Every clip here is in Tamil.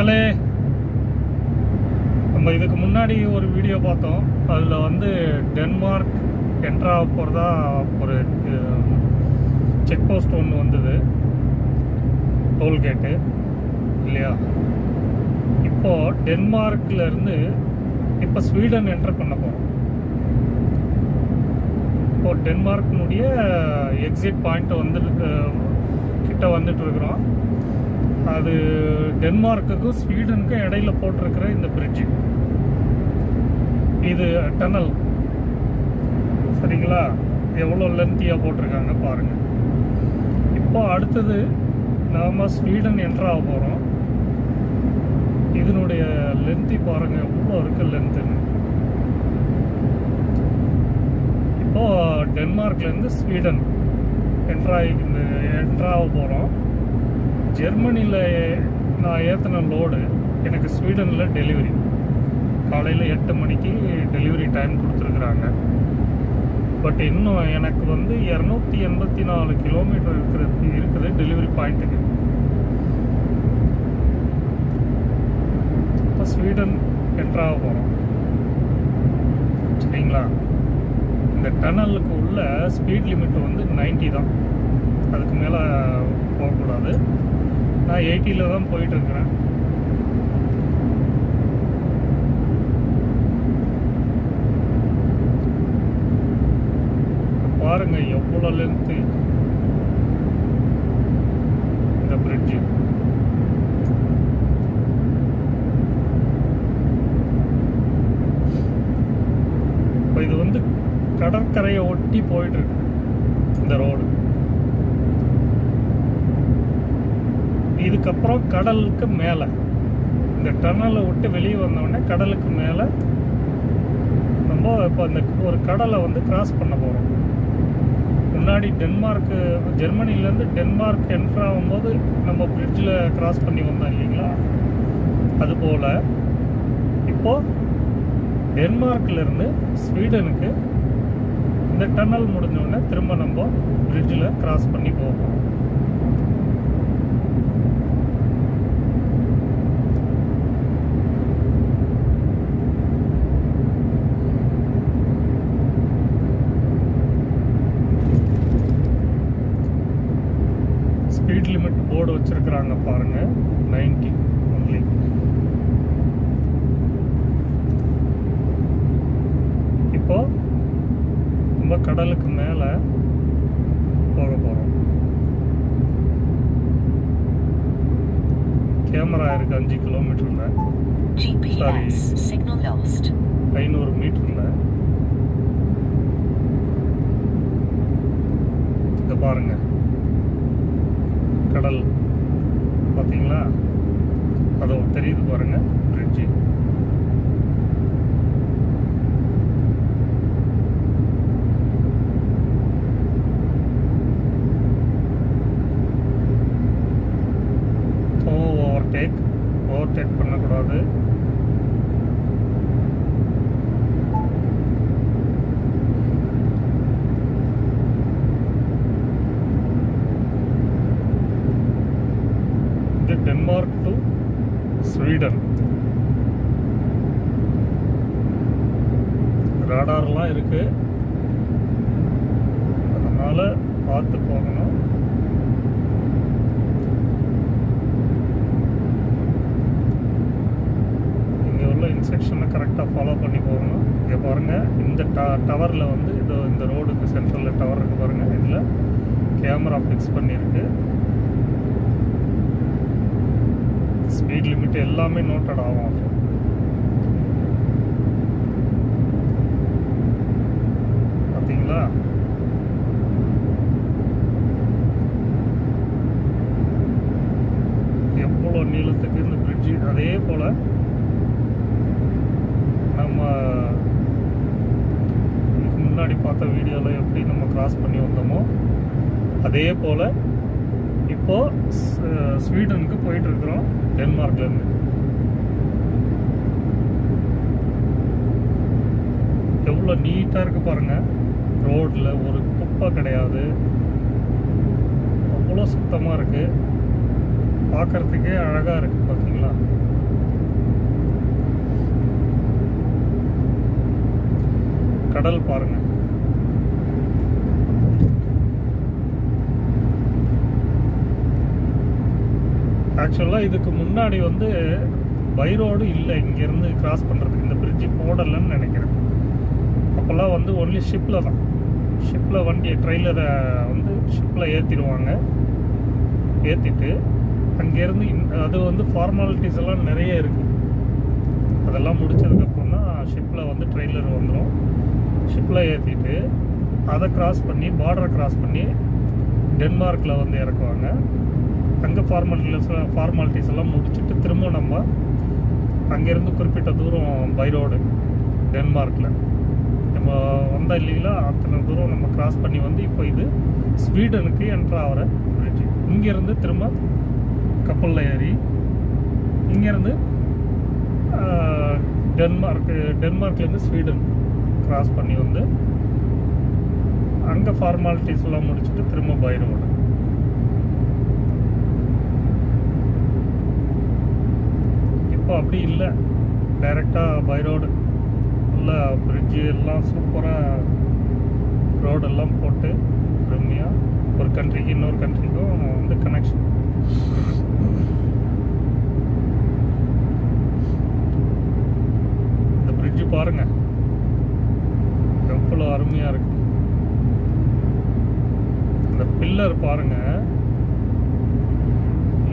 மக்களே நம்ம இதுக்கு முன்னாடி ஒரு வீடியோ பார்த்தோம். அதில் வந்து டென்மார்க் என்ட்ரா போகிறதா ஒரு செக் போஸ்ட் ஒன்று வந்தது. டோல்கேட்டு இல்லையா? இப்போது டென்மார்க்லேருந்து இப்போ ஸ்வீடன் என்ட்ரு பண்ண போகிறோம் இப்போ டென்மார்க்கினுடைய எக்ஸிட் பாயிண்ட் வந்து கிட்ட வந்துட்டு இருக்கிறோம். அது டென்மார்க்குக்கும் ஸ்வீடனுக்கும் இடையில போட்டிருக்கிற இந்த பிரிட்ஜு இது டனல் சரிங்களா? எவ்வளோ லென்த்தியாக போட்டிருக்காங்க பாருங்கள் இப்போ அடுத்தது நாம் ஸ்வீடன் என்ட்ராக போகிறோம் இதனுடைய லென்த்தி பாருங்கள் எவ்வளோ இருக்குது லென்த்துன்னு இப்போது டென்மார்க்லேருந்து ஸ்வீடன் என்ட்ராகி என்ட்ராக போகிறோம் ஜெர்மனியில் நான் ஏற்றின லோடு எனக்கு ஸ்வீடனில் டெலிவரி காலையில் எட்டு மணிக்கு டெலிவரி டைம் கொடுத்துருக்குறாங்க. பட் இன்னும் எனக்கு வந்து இரநூத்தி எண்பத்தி நாலு கிலோமீட்டர் இருக்கிறது இருக்குது டெலிவரி பாயிண்ட்டுக்கு இப்போ ஸ்வீடன் என்ட்ராக போகிறோம் சரிங்களா? இந்த டனலுக்கு உள்ள ஸ்பீட் லிமிட் வந்து 90 தான். அதுக்கு மேலே நான் எயிட்டியில் தான் போயிட்டுருக்குறேன். பாருங்க எவ்வளோ லென்த்து இந்த பிரிட்ஜு இப்போ இது வந்து கடற்கரையை ஒட்டி போயிட்டுருக்கு இந்த ரோடு இதுக்கப்புறம் கடலுக்கு மேலே. இந்த டனலை விட்டு வெளியே வந்தோடனே கடலுக்கு மேலே நம்ம இப்போ இந்த ஒரு கடலை வந்து கிராஸ் பண்ண போகிறோம் முன்னாடி டென்மார்க்கு ஜெர்மனிலேருந்து டென்மார்க் என்ட்ரு ஆகும்போது நம்ம பிரிட்ஜில் கிராஸ் பண்ணி வந்தோம் இல்லைங்களா? அதுபோல் இப்போது டென்மார்க்லேருந்து ஸ்வீடனுக்கு இந்த டன்னல் முடிஞ்சோடனே திரும்ப நம்ம பிரிட்ஜில் கிராஸ் பண்ணி போகிறோம் ஸ்பீட் லிமிட் போர்டு வச்சிருக்கிறாங்க பாருங்க. 90 ஒன்லி இப்போ நம்ம கடலுக்கு மேல போக போறோம். கேமரா இருக்கு அஞ்சு கிலோமீட்டர்ல lost. ஐநூறு மீட்டர்ல இங்க பாருங்க. கடல். பார்த்தீங்களா? அதோ தெரியுது பாருங்கள் டென்மார்க் டு ஸ்வீடன் ராடார்லாம் இருக்கு. அதனால பார்த்து போகணும். இங்கே உள்ள இன்ஸ்ட்ரக்ஷனை கரெக்டாக ஃபாலோ பண்ணி போகணும். இங்கே பாருங்கள் இந்த ட டவரில் வந்து இதோ இந்த ரோடுக்கு சென்ட்ரலில் டவர் இருக்கு பாருங்கள் இதில் கேமரா ஃபிக்ஸ் பண்ணியிருக்கு. ஸ்பீட் லிமிட் எல்லாமே நோட்டட் ஆகும் பார்த்தீங்களா எவ்வளோ நீளத்துக்கு இந்த பிரிட்ஜு அதே போல் நம்ம முன்னாடி பார்த்த வீடியோவில் எப்படி நம்ம கிராஸ் பண்ணி வந்தோமோ அதே போல் இப்போது ஸ்வீடனுக்கு போயிட்டுருக்குறோம் டென்மார்க்லேருந்து. எவ்வளோ நீட்டாக இருக்குது பாருங்கள் ரோட்டில் ஒரு குப்பை கிடையாது. அவ்வளோ சுத்தமாக இருக்குது பார்க்குறதுக்கே அழகாக இருக்குது பார்த்தீங்களா கடல் பாருங்கள் ஆக்சுவலாக இதுக்கு முன்னாடி வந்து பை ரோடு இல்லை. இங்கேருந்து கிராஸ் பண்ணுறதுக்கு இந்த பிரிட்ஜு போடலைன்னு நினைக்கிறேன். அப்போல்லாம் வந்து ஒன்லி ஷிப்பில் தான். ஷிப்பில் வண்டியை ட்ரெய்லரை வந்து ஷிப்பில் ஏற்றிடுவாங்க ஏற்றிட்டு அங்கேருந்து அது வந்து ஃபார்மாலிட்டிஸ் எல்லாம் நிறைய இருக்குது அதெல்லாம் முடிச்சதுக்கப்புறம் தான் ஷிப்பில் வந்து ட்ரெய்லர் வந்துடும் ஷிப்பில் ஏற்றிட்டு அதை கிராஸ் பண்ணி பார்டரை கிராஸ் பண்ணி டென்மார்க்கில் வந்து இறக்குவாங்க. அங்கே ஃபார்மாலிட்டிஸ் ஃபார்மாலிட்டிஸ் எல்லாம் முடிச்சுட்டு திரும்ப நம்ம அங்கேருந்து குறிப்பிட்ட தூரம் பைரோடு டென்மார்க்கில் நம்ம வந்தால் இல்லைங்களா? அத்தனை தூரம் நம்ம கிராஸ் பண்ணி வந்து இப்போ இது ஸ்வீடனுக்கு என்ட்ரு ஆகிற பிரிட்ஜ் இங்கேருந்து திரும்ப கப்பலில் ஏறி இங்கேருந்து டென்மார்க்கு டென்மார்க்லேருந்து ஸ்வீடன் கிராஸ் பண்ணி வந்து அங்கே ஃபார்மாலிட்டிஸ் எல்லாம் முடிச்சுட்டு திரும்ப பைரோடு ரோடு இப்போ அப்படி இல்லை. டைரெக்டாக பை ரோடு நல்ல பிரிட்ஜு எல்லாம் சூப்பராக ரோடெல்லாம் போட்டு அருமையாக ஒரு கண்ட்ரிக்கு இன்னொரு கண்ட்ரிக்கும் இந்த கனெக்ஷன் இந்த பிரிட்ஜு பாருங்க. எவ்வளோ அருமையாக இருக்கு. இந்த பில்லர் பாருங்கள்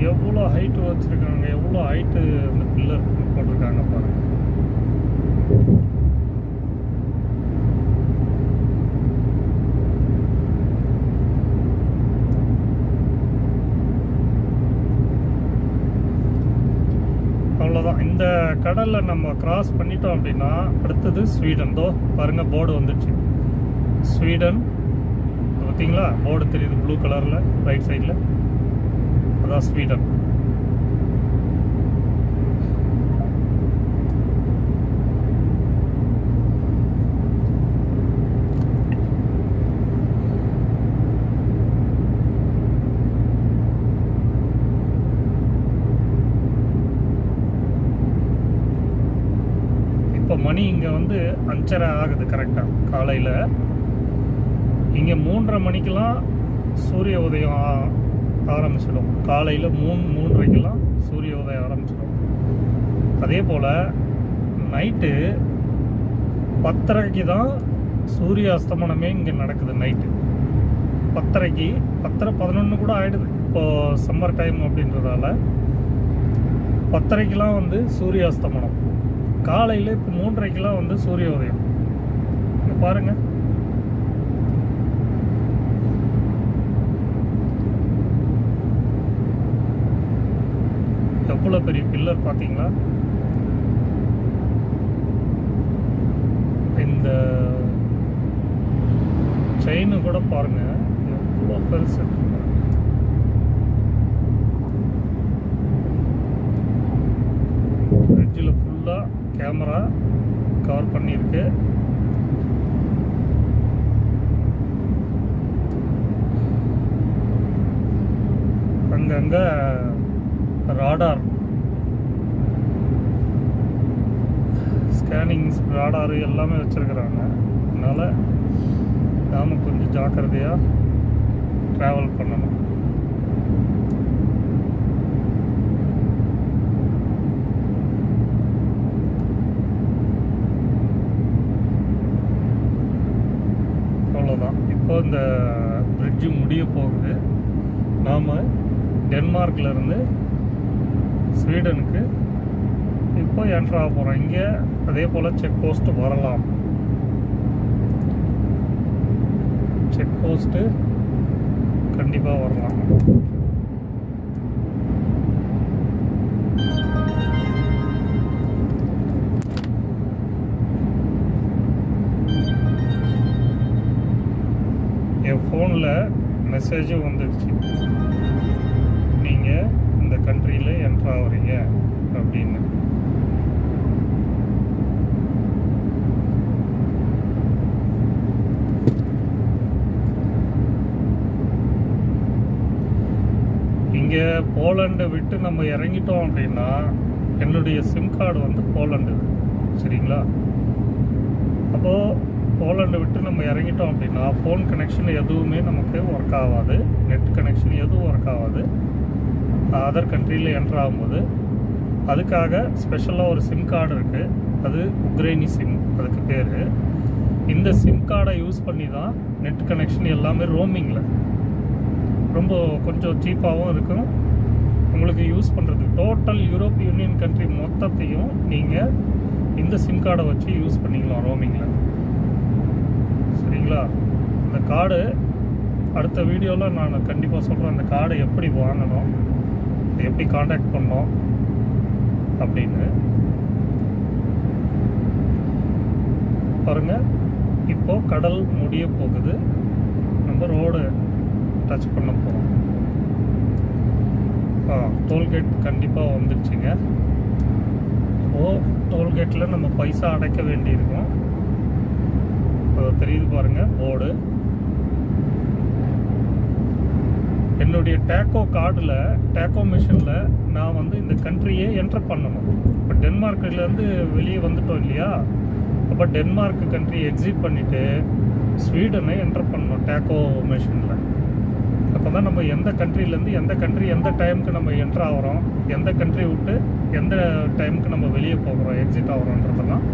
எவ்வளோ ஹைட்டு வச்சுருக்காங்க? எவ்வளோ ஹைட்டு அந்த பில்லர் போட்டிருக்காங்க பாருங்கள் அவ்வளோதான். இந்த கடலில் நம்ம கிராஸ் பண்ணிட்டோம் அப்படின்னா அடுத்தது ஸ்வீடன். தோ பாருங்க போர்டு வந்துடுச்சு ஸ்வீடன் பார்த்தீங்களா போர்டு தெரியுது ப்ளூ கலரில் ரைட் சைடில் அதான் ஸ்வீடன் இப்போ மணி இங்கே வந்து அஞ்சரை ஆகுது கரெக்டாக காலையில். இங்கே மூன்றரை மணிக்கெல்லாம் சூரிய உதயம் ஆரம்பிச்சிடும். காலையில் மூணு மூன்றரைக்கெல்லாம் சூரிய உதயம் ஆரம்பிச்சிடும். அதே போல் நைட்டு பத்தரைக்கு தான் சூரிய அஸ்தமனமே இங்கே நடக்குது நைட்டு. பத்தரைக்கு பத்தரை பதினொன்று கூட ஆகிடுது இப்போது சம்மர் டைம் அப்படின்றதால பத்தரைக்கெலாம் வந்து சூரிய அஸ்தமனம். காலையில் இப்போ மூன்றரைக்கெலாம் வந்து சூரிய உதயம். பாருங்கள் எவ்வளோ பெரிய பில்லர் பார்த்தீங்களா இந்த செயின் கூட பாருங்கள் எவ்வளோ பெருசு ஃப்ரிட்ஜில் ஃபுல்லாக கேமரா கவர் பண்ணியிருக்கு அங்கங்கே ராடார் ஸ்கேனிங்ஸ் ராடார் எல்லாமே வச்சுருக்குறாங்க. அதனால் நாம் கொஞ்சம் ஜாக்கிரதையாக ட்ராவல் பண்ணணும். அவ்வளோதான் இப்போ இந்த பிரிட்ஜு முடிய போகுது. நாம் டென்மார்க்லேருந்து ஸ்வீடனுக்கு. இப்போ என்ட்ரு ஆக போகிறோம் இங்கே அதே போல் செக் போஸ்ட்டு வரலாம். செக் போஸ்ட்டு கண்டிப்பாக வரலாம். என் ஃபோனில் மெசேஜும் வந்துடுச்சு. கண்ட்ரியில் என்ட்ரு ஆகுறீங்க அப்படின்னு. இங்கே போலண்டை விட்டு நம்ம இறங்கிட்டோம் அப்படின்னா என்னுடைய சிம் கார்டு வந்து போலண்டு சரிங்களா? அப்போது போலண்டை விட்டு நம்ம இறங்கிட்டோம் அப்படின்னா ஃபோன் கனெக்ஷன் எதுவுமே நமக்கு ஒர்க் ஆகாது நெட் கனெக்ஷன் எதுவும் ஒர்க் ஆகாது. அதர் கண்ட்ரியில் என்ட்ரு ஆகும்போது அதுக்காக ஸ்பெஷலாக ஒரு சிம் கார்டு இருக்குது அது உக்ரைனி சிம் அதுக்கு பேர். இந்த சிம் கார்டை யூஸ் பண்ணி தான் நெட் கனெக்ஷன் எல்லாமே ரோமிங்கில் ரொம்ப கொஞ்சம் சீப்பாகவும் இருக்கும். உங்களுக்கு யூஸ் பண்ணுறதுக்கு டோட்டல் யூரோப் யூனியன் கண்ட்ரி மொத்தத்தையும் நீங்கள் இந்த சிம் கார்டை வச்சு யூஸ் பண்ணிக்கலாம் ரோமிங்கில் சரிங்களா? இந்த கார்டு அடுத்த வீடியோவில் நான் கண்டிப்பாக சொல்கிறேன் அந்த கார்டை எப்படி வாங்கணும். எப்படி காண்டாக்ட் பண்ணோம் அப்படின்னு. பாருங்க இப்போ கடல் முடிய போகுது. நம்ம ரோடு டச் பண்ண போகிறோம் ஆ டோல்கேட் கண்டிப்பாக வந்துடுச்சுங்க ஓ டோல்கேட்டில் நம்ம பைசா அடைக்க வேண்டியிருக்கும். அது தெரியுது பாருங்கள் போர்டு என்னுடைய டேக்கோ கார்டில் டேக்கோ மிஷினில் நான் வந்து இந்த கண்ட்ரியே என்டர் பண்ணணும். இப்போ டென்மார்க்லேருந்து வெளியே வந்துட்டோம் இல்லையா? அப்போ டென்மார்க் கண்ட்ரி எக்ஸிட் பண்ணிவிட்டு ஸ்வீடனை என்டர் பண்ணணும் டேக்கோ மிஷினில் அப்போ தான் நம்ம எந்த கண்ட்ரிலேருந்து எந்த கண்ட்ரி எந்த டைமுக்கு நம்ம என்டர் ஆகிறோம் எந்த கண்ட்ரி விட்டு எந்த டைமுக்கு நம்ம வெளியே போகிறோம் எக்ஸிட் ஆகிறோன்றதெல்லாம்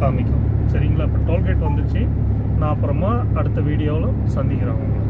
காமிக்கும். சரிங்களா? இப்போ டோல்கேட் வந்துச்சு. நான் அப்புறமா அடுத்த வீடியோவில் சந்திக்கிறேன் உங்களை.